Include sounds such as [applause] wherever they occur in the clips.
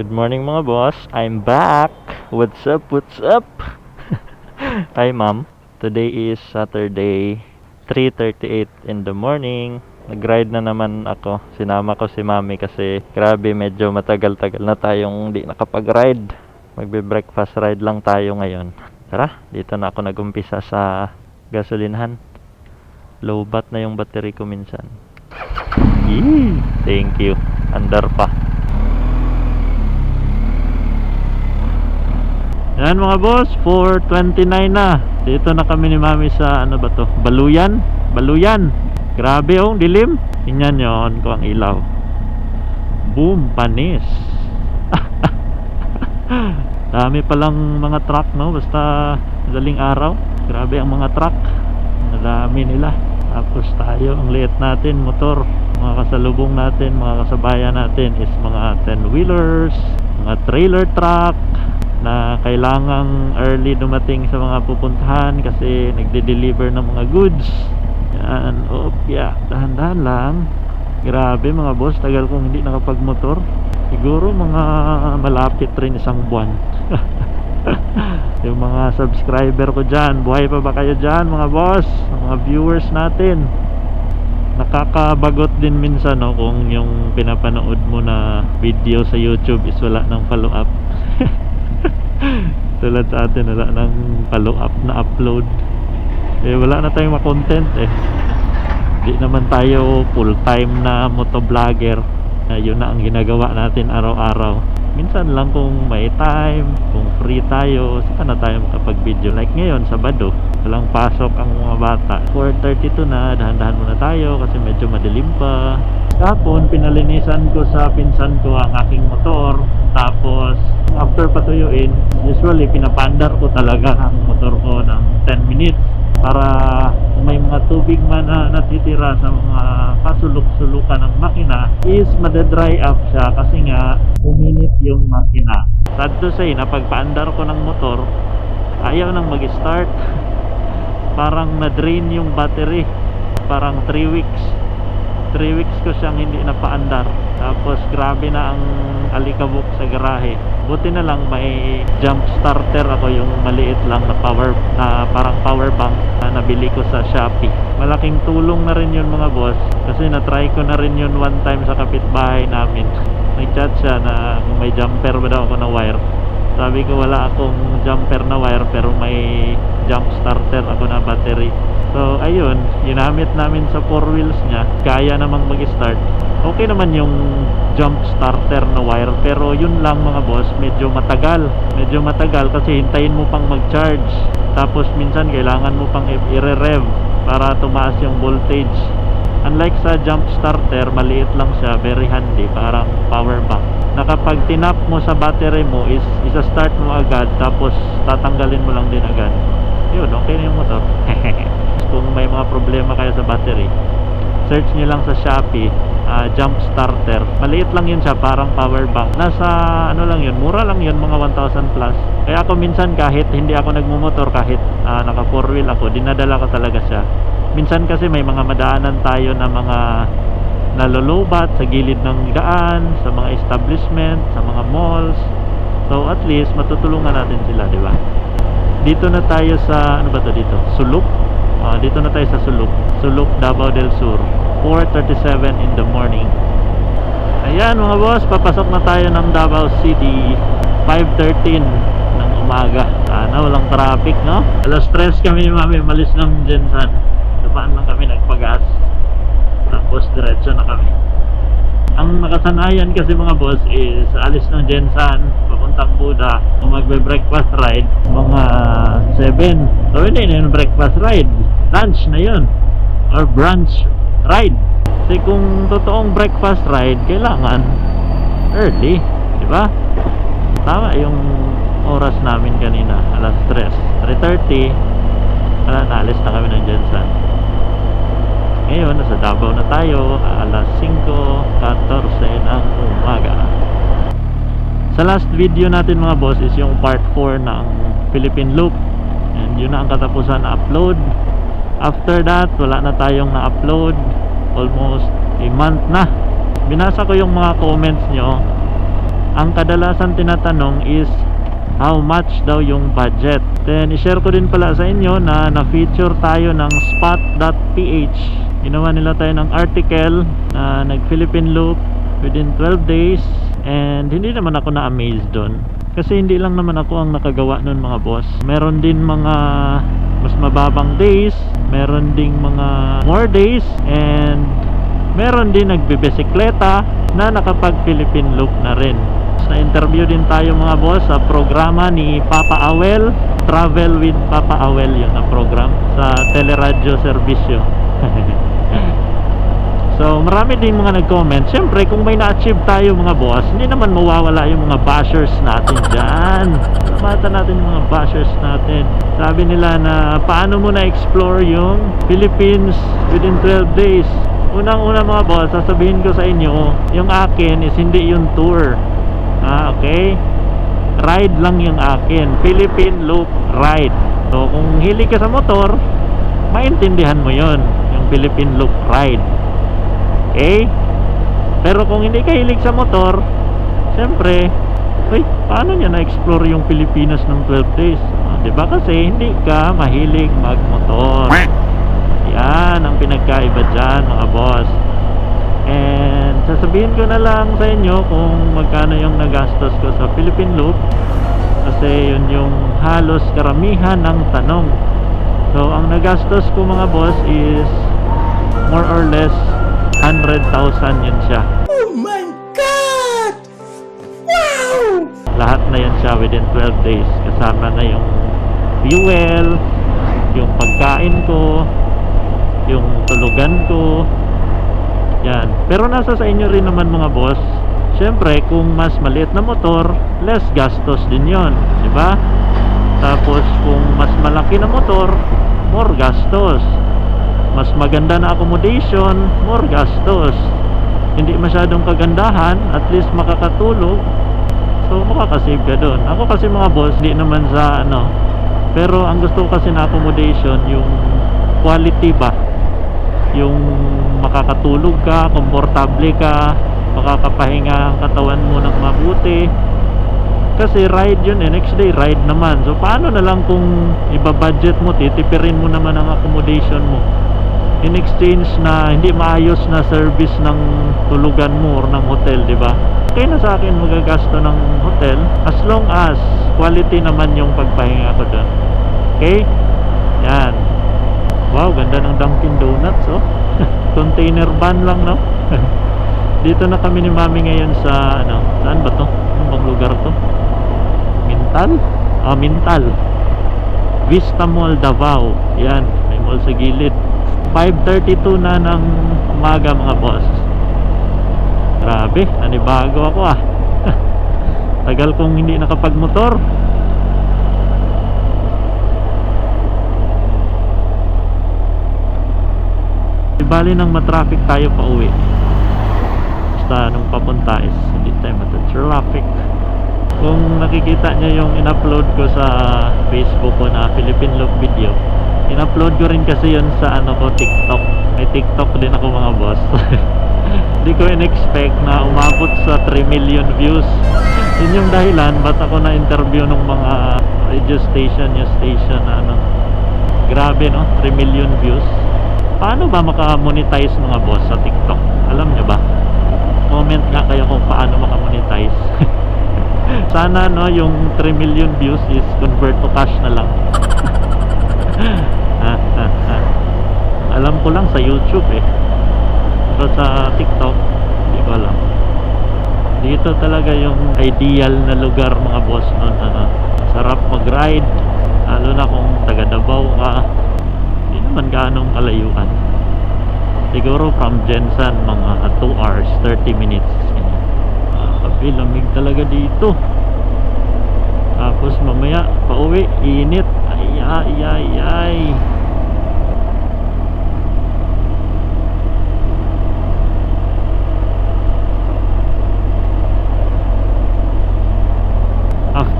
Good morning mga boss. I'm back. What's up? What's up? [laughs] Hi ma'am. Today is Saturday, 3.38 in the morning. Nag-ride na naman ako. Sinama ko si mami kasi grabe medyo matagal-tagal na tayong hindi nakapag-ride. Magbe-breakfast ride lang tayo ngayon. Tara, dito na ako nagumpisa sa gasolinhan. Low bat na yung battery ko minsan. Yee! Thank you. Andar pa. Yan mga boss, 4.29 na. Dito na kami ni Mami sa ano ba to? Baluyan? Baluyan. Grabe oh, dilim. Tingnan nyo, on ko ang ilaw. Boom, panis. [laughs] Dami palang mga truck no, basta madaling araw. Grabe ang mga truck. Nadami nila. Tapos tayo, ang liit natin, motor. Mga kasalubong natin, mga kasabayan natin is mga 10-wheelers, mga trailer truck, na kailangang early dumating sa mga pupuntahan kasi nagde-deliver ng mga goods. Yan, opya dahan-dahan lang. Grabe mga boss, tagal kong hindi nakapagmotor. Siguro mga malapit rin isang buwan [laughs] [laughs] yung mga subscriber ko dyan buhay pa ba kayo dyan mga boss? Mga viewers natin. Nakakabagot din minsan no, kung yung pinapanood mo na video sa YouTube is wala ng follow up [laughs] tulad sa atin wala nang follow up na upload. Eh wala na tayong ma-content eh. Di naman tayo full time na motovlogger. Na yun na ang ginagawa natin araw-araw minsan lang kung may time kung free tayo saka na tayo makapag video like ngayon Sabado walang pasok ang mga bata. 4.32 na dahan-dahan muna tayo kasi medyo madilim pa. Kahapon, pinalinisan ko sa pinsan ko ang aking motor. Tapos, after patuyuin, usually pinapandar ko talaga ang motor ko ng 10 minutes para mga tubig man na natitira sa mga kasulok-sulukan ng makina is madadry up siya kasi nga uminit yung makina. Sad to say, napagpaandar ko ng motor, ayaw nang mag-start. [laughs] Parang na-drain yung battery. Parang 3 weeks 3 weeks ko siyang hindi napaandar. Tapos grabe na ang alikabok sa garahe. Buti na lang may jump starter ako yung maliit lang na power na parang power bank na nabili ko sa Shopee. Malaking tulong na rin yun mga boss kasi na-try ko na rin yun one time sa kapitbahay namin. Nag-chat siya na kung may jumper ba daw ako na wire sabi ko wala akong jumper na wire pero may jump starter ako na battery So ayun, ginamit namin sa four wheels niya. Kaya namang mag-start. Okay naman yung jump starter na wire pero yun lang mga boss, medyo matagal. Medyo matagal kasi hintayin mo pang mag-charge. Tapos minsan kailangan mo pang i-rev para tumaas yung voltage. Unlike sa jump starter, maliit lang siya, very handy, parang power bank. Na kapag tinap mo sa battery mo is isa-start mo agad tapos tatanggalin mo lang din agad. Yun, okay na yung motor. [laughs] kung may mga problema kayo sa battery search nyo lang sa Shopee ah, jump starter maliit lang yun siya parang power bank nasa ano lang yun mura lang yun mga 1,000 plus kaya ako minsan kahit hindi ako nagmumotor kahit ah, naka 4 wheel ako dinadala ko talaga siya minsan kasi may mga madaanan tayo na mga nalulubat sa gilid ng daan sa mga establishment sa mga malls so at least matutulungan natin sila di ba dito na tayo sa ano ba to dito sulok Ah, dito na tayo sa Suluk. Suluk, Davao del Sur. 4.37 in the morning. Ayan mga boss, papasok na tayo ng Davao City. 5.13 ng umaga. Sana walang traffic, no? Alas 3 kami mami, malis ng Jensan. Dumaan lang kami nagpagas. Tapos diretso na kami. Ang nakasanayan kasi mga boss is alis ng Jensan, papuntang Buda, magbe-breakfast ride, mga 7. So hindi na yung breakfast ride. Lunch na yun. Or brunch ride. Kasi kung totoong breakfast ride, kailangan early. Di ba? Tama yung oras namin kanina, alas 3. 3.30, wala, naalis na kami ng Jensan. Ngayon, nasa Davao na tayo, alas 5.14 ng umaga. Sa last video natin mga boss is yung part 4 ng Philippine Loop. And yun na ang katapusan na upload. After that, wala na tayong na-upload. Almost a month na. Binasa ko yung mga comments nyo. Ang kadalasan tinatanong is how much daw yung budget. Then, i-share ko din pala sa inyo na na-feature tayo ng spot.ph. Ginawa nila tayo ng article na nag-Philippine Loop within 12 days and hindi naman ako na-amaze doon. Kasi hindi lang naman ako ang nakagawa nun mga boss. Meron din mga mas mababang days, meron ding mga more days and meron din nagbibisikleta na nakapag Philippine Loop na rin. Na-interview din tayo mga boss sa programa ni Papa Awel Travel with Papa Awel yun na program sa Teleradyo Servicio [laughs] So marami din mga nag-comment. Siyempre kung may na-achieve tayo mga boss Hindi naman mawawala yung mga bashers natin dyan. Salamatan natin yung mga bashers natin. Sabi nila na paano mo na-explore yung Philippines within 12 days? Unang-una mga boss Sasabihin ko sa inyo Yung akin is hindi yung tour. Ah, okay? Ride lang yung akin. Philippine Loop Ride. So kung hilig ka sa motor Maintindihan mo yon Philippine Loop Ride Okay? Pero kung hindi ka hilig sa motor, siyempre, uy, paano niya na-explore yung Pilipinas ng 12 days? Ah, ba kasi hindi ka mahilig magmotor. Yan ang pinagkaiba diyan, mga boss. And sasabihin ko na lang sa inyo kung magkano yung nagastos ko sa Philippine Loop kasi yun yung halos karamihan ng tanong. So, ang nagastos ko mga boss is more or less 100,000 yun siya. Oh my God! Wow! Lahat na yun siya within 12 days. Kasama na yung fuel, yung pagkain ko, yung tulugan ko. Yan. Pero nasa sa inyo rin naman mga boss. Siyempre, kung mas maliit na motor, less gastos din yon, di ba? Tapos kung mas malaki na motor, more gastos. Mas maganda na accommodation, more gastos. Hindi masyadong kagandahan, at least makakatulog. So makakasave ka doon. Ako kasi mga boss, di naman sa ano. Pero ang gusto ko kasi na accommodation, yung quality ba? Yung makakatulog ka, komportable ka, makakapahinga ang katawan mo ng mabuti. Kasi ride yun eh, next day ride naman. So paano na lang kung iba-budget mo, titipirin mo naman ang accommodation mo in exchange na hindi maayos na service ng tulugan mo or ng hotel, di ba? Okay na sa akin magagasto ng hotel as long as quality naman yung pagpahinga ko doon. Okay? Yan. Wow, ganda ng Dunkin Donuts, oh. [laughs] Container van lang, no? [laughs] Dito na kami ni Mami ngayon sa ano, saan ba to? Anong lugar to? Mintal? Ah, Mintal. Vista Mall Davao. Yan, may mall sa gilid. 5.32 na ng umaga mga boss. Grabe, nanibago ako ah. [laughs] Tagal kong hindi nakapagmotor. Bali nang matraffic tayo pa uwi. Basta nung papunta is hindi tayo matatraffic Kung nakikita nyo yung in-upload ko sa Facebook ko na Philippine Loop video in-upload ko rin kasi yun sa ano ko TikTok. May TikTok din ako mga boss. [laughs] Hindi ko in-expect na umabot sa 3 million views. Yun yung dahilan ba't ako na interview ng mga radio station news station na ano. Grabe no? 3 million views. Paano ba maka-monetize mga boss sa TikTok? Alam nyo ba? Comment nga kayo kung paano maka-monetize. [laughs] Sana no yung 3 million views is convert to cash na lang. [laughs] Alam ko lang sa YouTube eh. Pero sa TikTok, hindi ko alam. Dito talaga yung ideal na lugar mga boss nun. Ano, sarap mag-ride. Lalo na kung taga Davao ka. Hindi naman ganong kalayuan. Siguro from Jensen mga 2 hours, 30 minutes. Kape, lamig talaga dito. Tapos mamaya, pauwi, init. Ay, ay, ay, ay.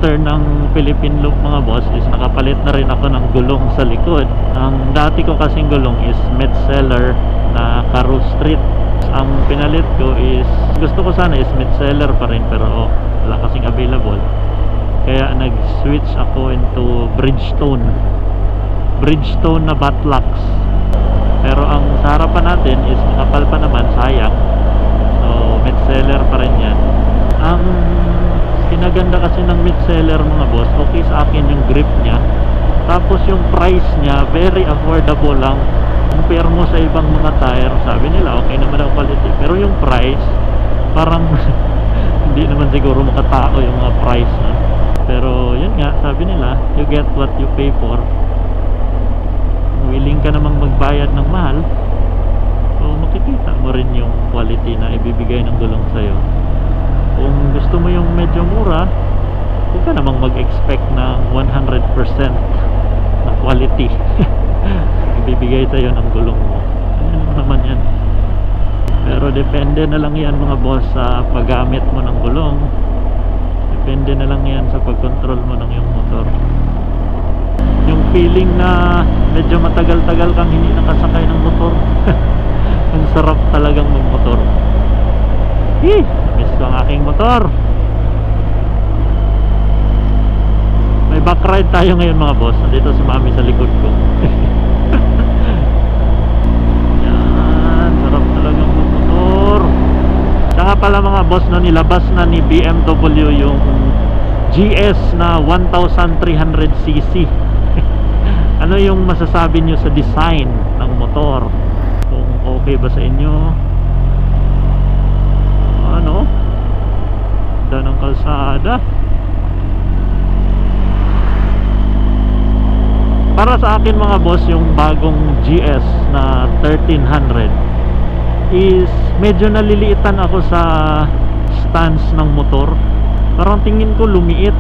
After ng Philippine look mga boss is nakapalit na rin ako ng gulong sa likod. Ang dati ko kasing gulong is Metzeler na Caru Street. Ang pinalit ko is gusto ko sana is Metzeler pa rin pero oh, wala kasing available. Kaya nag-switch ako into Bridgestone. Bridgestone na Batlux. Pero ang sa harapan natin is makapal pa naman, sayang. So, Metzeler pa rin yan. Ang pinaganda kasi ng Metzeler mga boss, okay sa akin yung grip niya. Tapos yung price niya, very affordable lang. Compare mo sa ibang mga tire, sabi nila okay naman ang quality. Pero yung price, parang [laughs] hindi naman siguro makatao yung mga price na. Pero yun nga, sabi nila, you get what you pay for. Willing ka namang magbayad ng mahal, so makikita mo rin yung quality na ibibigay ng gulong sa'yo. Kung gusto mo yung medyo mura, huwag ka namang mag-expect ng 100% na quality. [laughs] ibibigay sa'yo ng gulong mo. Ano naman yan. Pero depende na lang yan mga boss sa paggamit mo ng gulong. Depende na lang yan sa pag-control mo ng yung motor. Yung feeling na medyo matagal-tagal kang hindi nakasakay ng motor. [laughs] Ang sarap talagang magmotor. Eh, miss ko ang aking motor. May back ride tayo ngayon mga boss. Nandito si mami sa likod ko. [laughs] Yan, sarap talagang magmotor. Saka pala mga boss na nilabas na ni BMW yung GS na 1300cc. [laughs] ano yung masasabi nyo sa design ng motor? Kung okay ba sa inyo? Ano? Ganda ng kalsada. Para sa akin mga boss, yung bagong GS na 1300 is medyo naliliitan ako sa stance ng motor. Parang tingin ko lumiit.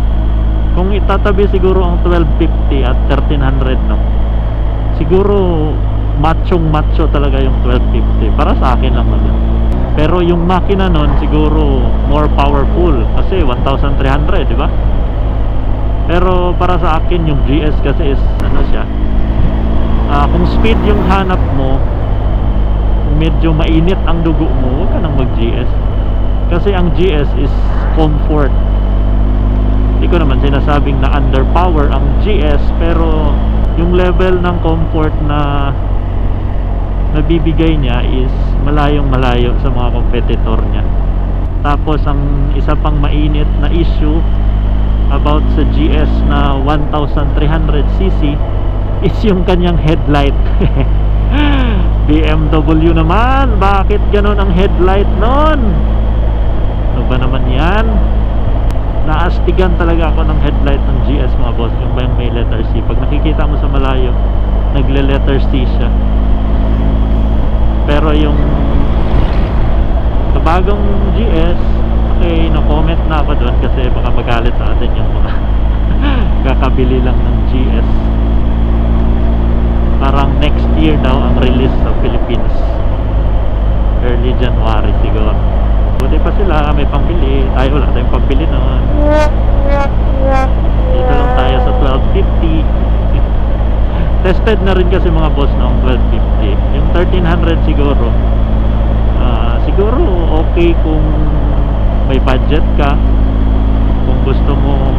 Kung itatabi siguro ang 1250 at 1300 no. Siguro machong macho talaga yung 1250 para sa akin lang naman. Pero yung makina nun siguro more powerful kasi 1300, di ba? Pero para sa akin yung GS kasi is ano siya? ah, kung speed yung hanap mo, medyo mainit ang dugo mo, huwag ka nang mag-GS. Kasi ang GS is comfort. Hindi ko naman sinasabing na underpower ang GS, pero yung level ng comfort na nabibigay niya is malayong malayo sa mga competitor niya. Tapos ang isa pang mainit na issue about sa GS na 1300cc is yung kanyang headlight. [laughs] BMW naman, bakit ganun ang headlight nun? Ano ba naman yan? Naastigan talaga ako ng headlight ng GS mga boss, yung ba yung may letter C. Pag nakikita mo sa malayo, nagle letter C siya. Pero yung sa bagong GS, okay, no-comment na ako doon kasi baka magalit sa atin yung mga [laughs] kakabili lang ng GS. Parang next year daw ang release sa Philippines. Early January siguro. Buti pa sila, may pambili. Tayo wala tayong pambili noon. Dito lang tayo sa 1250. Tested na rin kasi mga boss noong 1250. Yung 1300 siguro. ah, siguro okay kung may budget ka. Kung gusto mo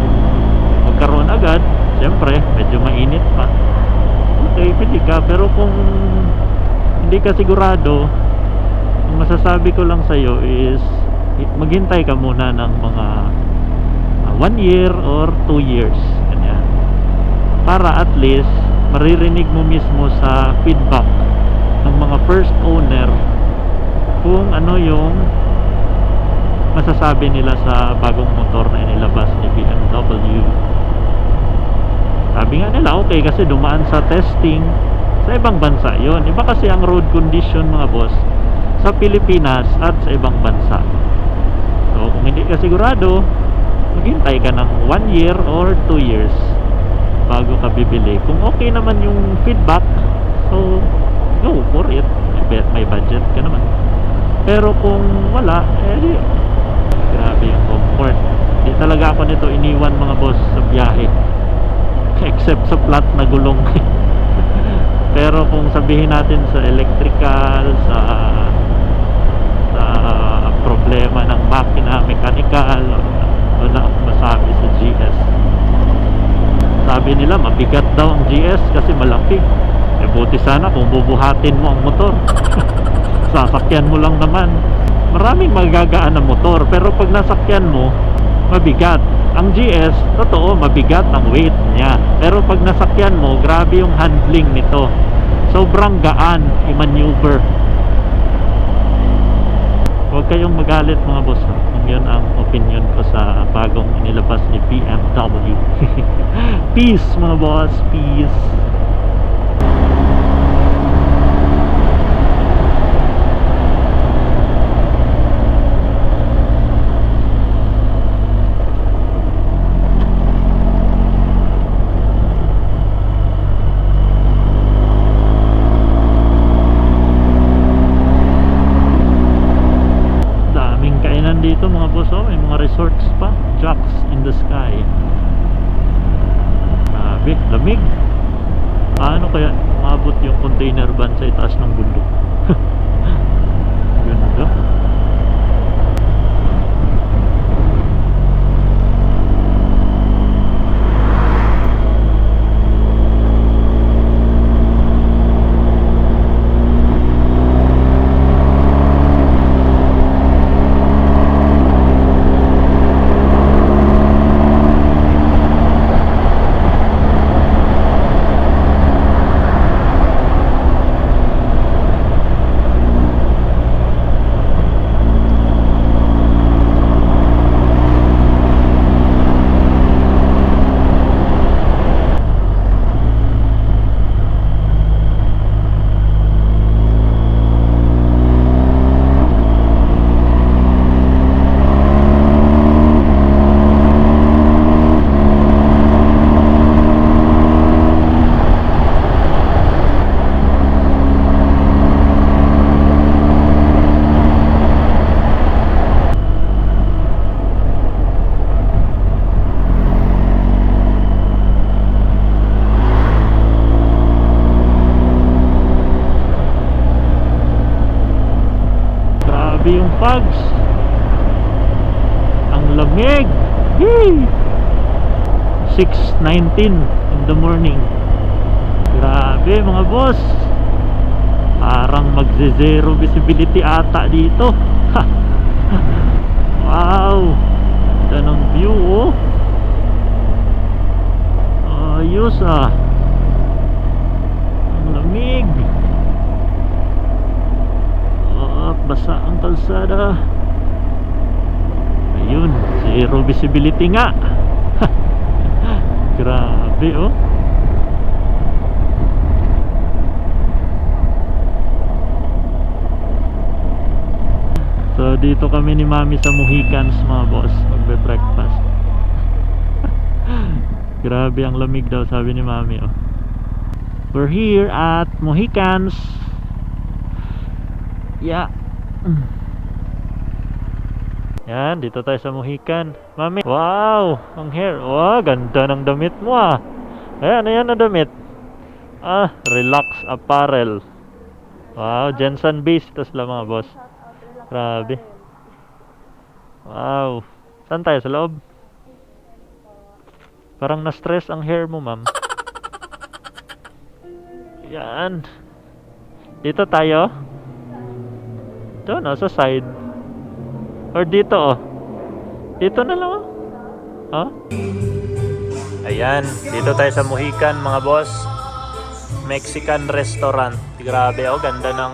magkaroon agad, siyempre medyo mainit pa. Okay, pili ka. Pero kung hindi ka sigurado, ang masasabi ko lang sa'yo is maghintay ka muna ng mga uh, one year or two years. Ganyan. Para at least maririnig mo mismo sa feedback ng mga first owner kung ano yung masasabi nila sa bagong motor na inilabas ni BMW. Sabi nga nila, okay kasi dumaan sa testing sa ibang bansa yon Iba kasi ang road condition mga boss sa Pilipinas at sa ibang bansa. So kung hindi ka sigurado, maghintay ka ng 1 year or 2 years bago ka bibili. Kung okay naman yung feedback, so go for it. May budget ka naman. Pero kung wala, eh grabe yung comfort. Di talaga ako nito iniwan mga boss sa biyahe. [laughs] Except sa flat na gulong. [laughs] Pero kung sabihin natin sa electrical, sa sa problema ng makina, mechanical, wala akong masabi sa GS. Sabi nila mabigat daw ang GS kasi malaki. Eh buti sana kung bubuhatin mo ang motor. [laughs] Sasakyan mo lang naman. Maraming magagaan na motor pero pag nasakyan mo, mabigat. Ang GS, totoo, mabigat ang weight niya. Pero pag nasakyan mo, grabe yung handling nito. Sobrang gaan i-maneuver. Huwag kayong magalit mga boss. Yun ang opinion ko sa bagong inilabas ni BMW. [laughs] peace mga boss, peace. daming kainan dito mga boss oh. may mga resorts pa jacks in the sky grabe lamig paano kaya maabot yung container van sa itaas ng bundok ganda Fogs. Ang lamig. Yay! 6.19 in the morning. Grabe mga boss. Parang magze-zero visibility ata dito. [laughs] Wow! Ganda view oh. Ayos ah. Ang lamig. Ah, basa ang kalsada. Ayun, zero visibility nga. [laughs] Grabe oh. So dito kami ni Mami sa Mohicans mga boss, magbe-breakfast. [laughs] Grabe ang lamig daw sabi ni Mami oh. We're here at Mohicans. Yeah. Yan, dito tayo sa Mohican. Mami, wow! Ang hair. Wow, ganda ng damit mo ah. Ayan, ayan na damit. Ah, relax apparel. Wow, Jensen base. Ito sila mga boss. Grabe. Wow. Saan tayo? Sa loob? Parang na-stress ang hair mo, ma'am. Yan. Dito tayo. Ito, no, sa side. Or dito, oh. Dito na lang, oh. Huh? Ayan, dito tayo sa Mohican, mga boss. Mexican restaurant. Grabe, oh. Ganda ng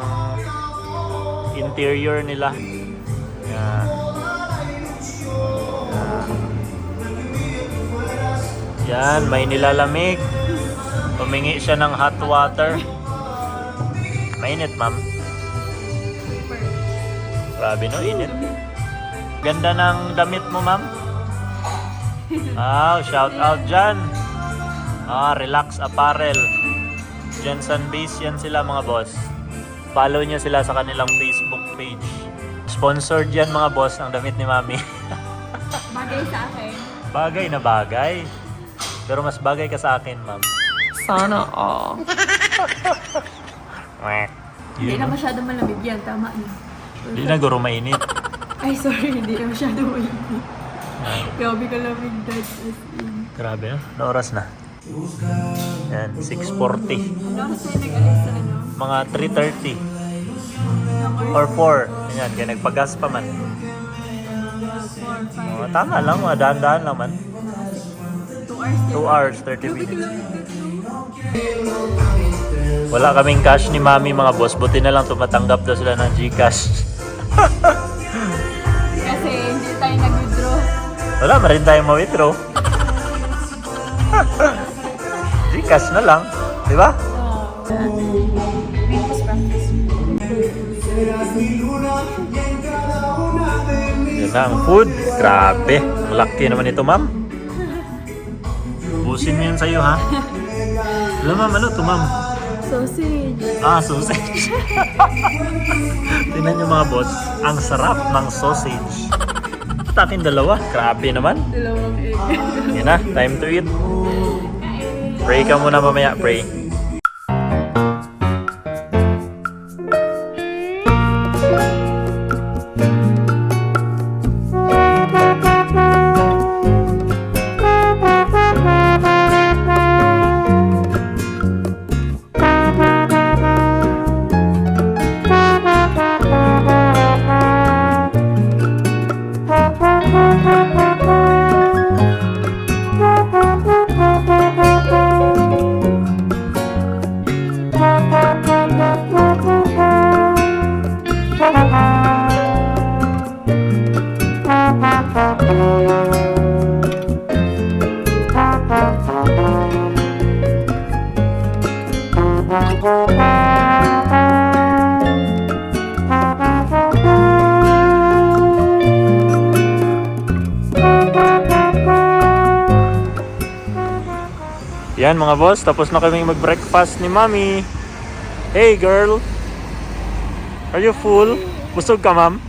interior nila. Yan. Yan, may nilalamig. Humingi siya ng hot water. Mainit, ma'am. Grabe no, init. Ganda ng damit mo, ma'am. Ah, shout out dyan. Ah, relax apparel. Jensen Base yan sila mga boss. Follow nyo sila sa kanilang Facebook page. Sponsored yan mga boss ang damit ni Mami. [laughs] Bagay sa akin. Bagay na bagay. Pero mas bagay ka sa akin, ma'am. Sana all. [laughs] Hindi Yun, na masyado malamig yan, tama na. Hindi na guro mainit. [laughs] Ay, sorry, hindi na masyado malamig. Grabe ka lamig, dad. As in. Grabe, no? Na oras na? Yan, 6.40. Ano oras tayo nag-alis sa ano? Mga 3.30 Number or 4. Yan, kaya nagpagas pa man. 4, 5, Oh, tama lang, mga daan-daan lang man. 2 hours. 2 hours, 30 minutes. Wala kaming cash ni mami mga boss. Buti na lang tumatanggap daw sila ng Gcash. Kasi hindi tayo nag-withdraw. Wala, marin tayo ma-withdraw. Gcash na lang. Di ba? Yun na ang food. Grabe. Ang laki naman ito, ma'am. Busin mo yan sa'yo, ha? Alam, ma'am, ano to, ma'am? Sausage. Ah, sausage. [laughs] Tingnan nyo mga boss, ang sarap ng sausage. Sa akin dalawa, grabe naman. Dalawang egg. Yan na, time to eat. Pray ka muna mamaya, pray. Mga boss, tapos na kaming mag-breakfast ni Mami. Hey girl! Are you full? Busog ka ma'am?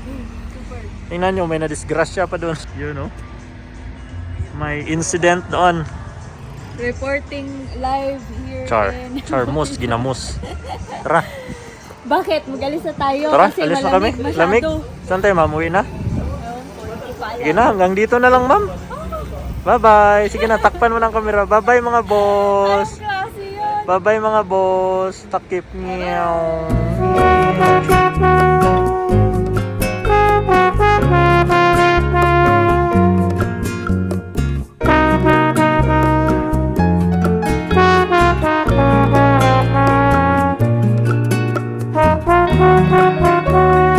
Tingnan nyo, may nadisgrasya pa doon. [laughs] You know? May incident doon. Reporting live here Char. in... [laughs] Charmus, ginamos. Tara, Bakit? Mag-alis na tayo tara, kasi alis na kami. masyado. Lamig. Saan tayo ma'am? Uwi na? Sige na, hanggang dito na lang ma'am. Bye-bye. Sige na, takpan mo ng camera. Bye-bye mga boss. Bye-bye mga boss. Takip niyo.